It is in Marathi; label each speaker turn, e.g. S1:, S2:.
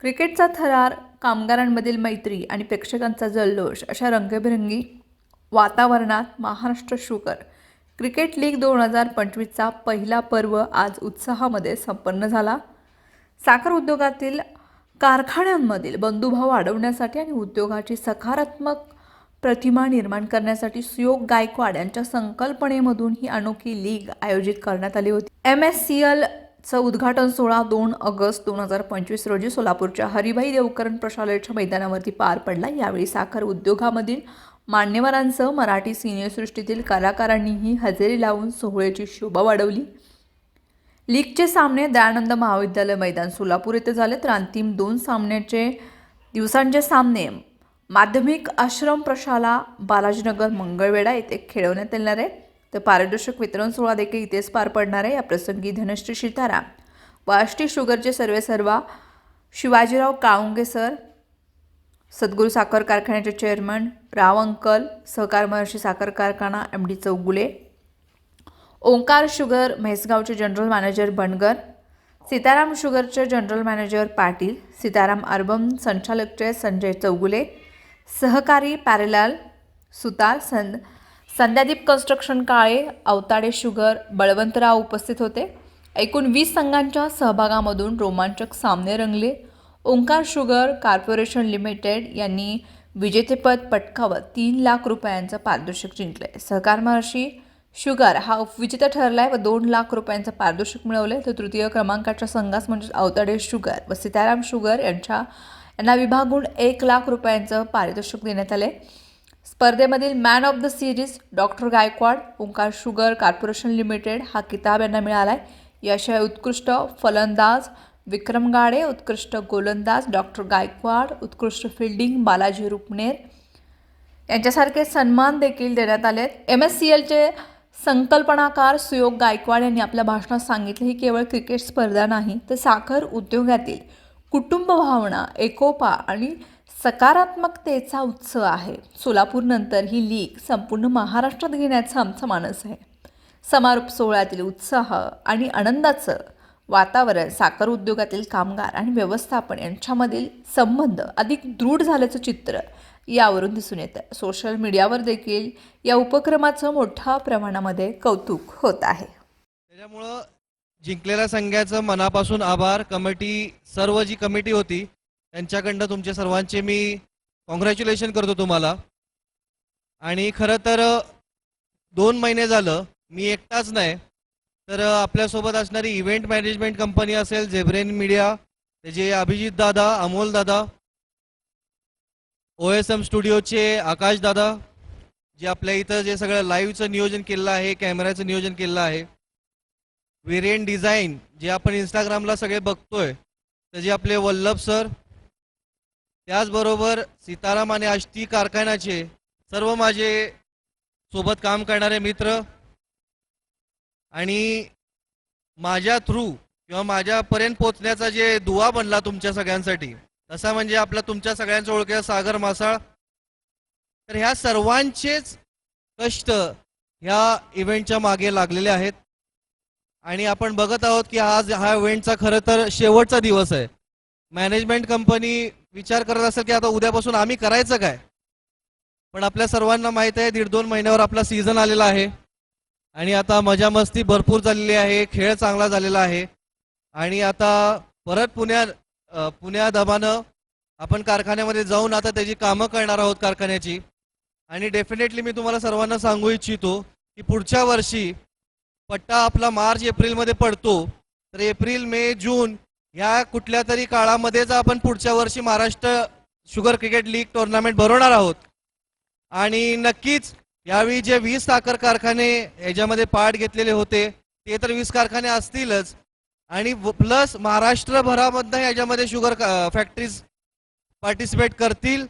S1: क्रिकेटचा थरार कामगारांमधील मैत्री आणि प्रेक्षकांचा जल्लोष अशा रंगबिरंगी वातावरणात महाराष्ट्र शुकर. क्रिकेट लीग दोन हजार पंचवीसचा पहिला पर्व आज उत्साहामध्ये संपन्न झाला. साखर उद्योगातील कारखान्यांमधील बंधुभाव वाढवण्यासाठी आणि उद्योगाची सकारात्मक प्रतिमा निर्माण करण्यासाठी सुयोग गायकवाड यांच्या संकल्पनेमधून ही अनोखी लीग आयोजित करण्यात आली होती. एम एस सी एल चं उद्घाटन सोळा दोन ऑगस्ट दोन हजार पंचवीस रोजी सोलापूरच्या हरिभाई देवकरण प्रशालेच्या मैदानावरती पार पडला. यावेळी साखर उद्योगामधील मान्यवरांसह मराठी सिनेसृष्टीतील कलाकारांनीही हजेरी लावून सोहळ्याची शोभा वाढवली. लीगचे सामने दयानंद महाविद्यालय मैदान सोलापूर येथे झाले तर अंतिम दोन सामन्याचे दिवसांचे सामने माध्यमिक आश्रम प्रशाला बालाजीनगर मंगळवेढा येथे खेळवण्यात येणार आहे तर पारदर्शक वितरण सोहळा देखील इथेच पार पडणार आहे. या प्रसंगी धनश्री सीताराम व आष्टी शुगरचे सर्वे सर्वा शिवाजीराव काळुंगे सर सद्गुरू साखर कारखान्याचे चेअरमन राव अंकल सहकार महर्षी साखर कारखाना M D Chougule Omkar sugar म्हैसगावचे general manager Bangar Sitaram शुगरचे जनरल मॅनेजर पाटील सीताराम अर्बम संचालकचे संजय चौगुले सहकारी पॅरेलाल सुतार सं संध्यादीप कन्स्ट्रक्शन काळे अवताडे शुगर बळवंतराव उपस्थित होते. एकूण वीस संघांच्या सहभागामधून रोमांचक सामने रंगले. ओंकार शुगर कॉर्पोरेशन लिमिटेड यांनी विजेतेपद पटकावत तीन लाख रुपयांचं पारितोषिक जिंकले. सहकार महर्षी शुगर हा उपविजेता ठरला आहे व दोन लाख रुपयांचं पारितोषिक मिळवले. तर तृतीय क्रमांकाच्या संघास म्हणजेच अवताडे शुगर व सीताराम शुगर यांच्या यांना विभागून एक लाख रुपयांचं पारितोषिक देण्यात आले. स्पर्धेमधील man of the series doctor Gaikwad Omkar sugar corporation limited हा किताब यांना मिळाला आहे याशिवाय उत्कृष्ट फलंदाज विक्रम गाडे उत्कृष्ट गोलंदाज डॉक्टर गायकवाड उत्कृष्ट फिल्डिंग बालाजी रुपनेर यांच्यासारखे सन्मान देखील देण्यात आले आहेत एम एस सी एलचे संकल्पनाकार सुयोग गायकवाड यांनी आपल्या भाषणात सांगितले ही केवळ क्रिकेट स्पर्धा नाही तर साखर उद्योगातील कुटुंब भावना एकोपा आणि सकारात्मकतेचा उत्सव आहे. सोलापूरनंतर ही लीग संपूर्ण महाराष्ट्रात घेण्याचा आमचा मानस आहे. समारोप सोहळ्यातील उत्साह आणि आनंदाचं वातावरण साखर उद्योगातील कामगार आणि व्यवस्थापन यांच्यामधील संबंध अधिक दृढ झाल्याचं चित्र यावरून दिसून येतं. सोशल मीडियावर देखील या उपक्रमाचं मोठ्या प्रमाणामध्ये कौतुक होत आहे.
S2: त्याच्यामुळं जिंकलेल्या संघाचं मनापासून आभार. कमिटी सर्व जी कमिटी होती त्यांच्याकडनं तुमच्या सर्वांचे मी कॉंग्रॅच्युलेशन करतो तुम्हाला. आणि खरं तर दोन महिने झालं मी एकटाच नाही. तर आपल्यासोबत असणारी इव्हेंट मॅनेजमेंट कंपनी असेल झेब्रेन मीडिया त्याचे अभिजित दादा अमोल दादा ओ एस एम स्टुडिओचे आकाश दादा जे आपल्या इथं जे सगळं लाईव्हचं नियोजन केलेलं आहे कॅमेऱ्याचं नियोजन केलेलं आहे. वेरियंट डिझाईन जे आपण इंस्टाग्रामला सगळे बघतोय त्याचे आपले वल्लभ सर त्याचबरोबर सीताराम आणि आष्टी कारखान्याचे सर्व माझे सोबत काम करणारे मित्र आणि माझ्या थ्रू किंवा माझ्यापर्यंत पोचण्याचा जे दुवा बनला तुमच्या सगळ्यांसाठी तसा म्हणजे आपला तुमच्या सगळ्यांचा ओळखीचा सागर मासाळ. तर ह्या सर्वांचेच कष्ट ह्या इव्हेंटच्या मागे लागलेले आहेत. आणि आपण बघत आहोत की आज हा इव्हेंटचा खरं तर शेवटचा दिवस आहे. मॅनेजमेंट कंपनी विचार करत असेल की आता उद्यापासून आम्ही करायचं काय? पण आपल्या सर्वांना माहीत आहे दीड दोन महिन्यावर आपला सीझन आलेला आहे. आणि आता मजा मस्ती भरपूर झालेली आहे खेळ चांगला झालेला आहे. आणि आता परत पुण्या पुण्या दबानं आपण कारखान्यामध्ये जाऊन आता त्याची कामं करणार आहोत कारखान्याची. आणि डेफिनेटली मी तुम्हाला सर्वांना सांगू इच्छितो की पुढच्या वर्षी पट्टा आपला मार्च एप्रिलमध्ये पडतो. तर एप्रिल मे जून या कुठल्या तरी काळामध्येच आपण पुढच्या वर्षी Maharashtra sugar cricket league tournament भरवणार आहोत. आणि नक्कीच यावेळी जे वीस साखर कारखाने याच्यामध्ये पार्ट घेतलेले होते ते तर वीस कारखाने असतीलच. आणि प्लस महाराष्ट्रभरामधनं याच्यामध्ये शुगर फॅक्टरीज पार्टिसिपेट करतील.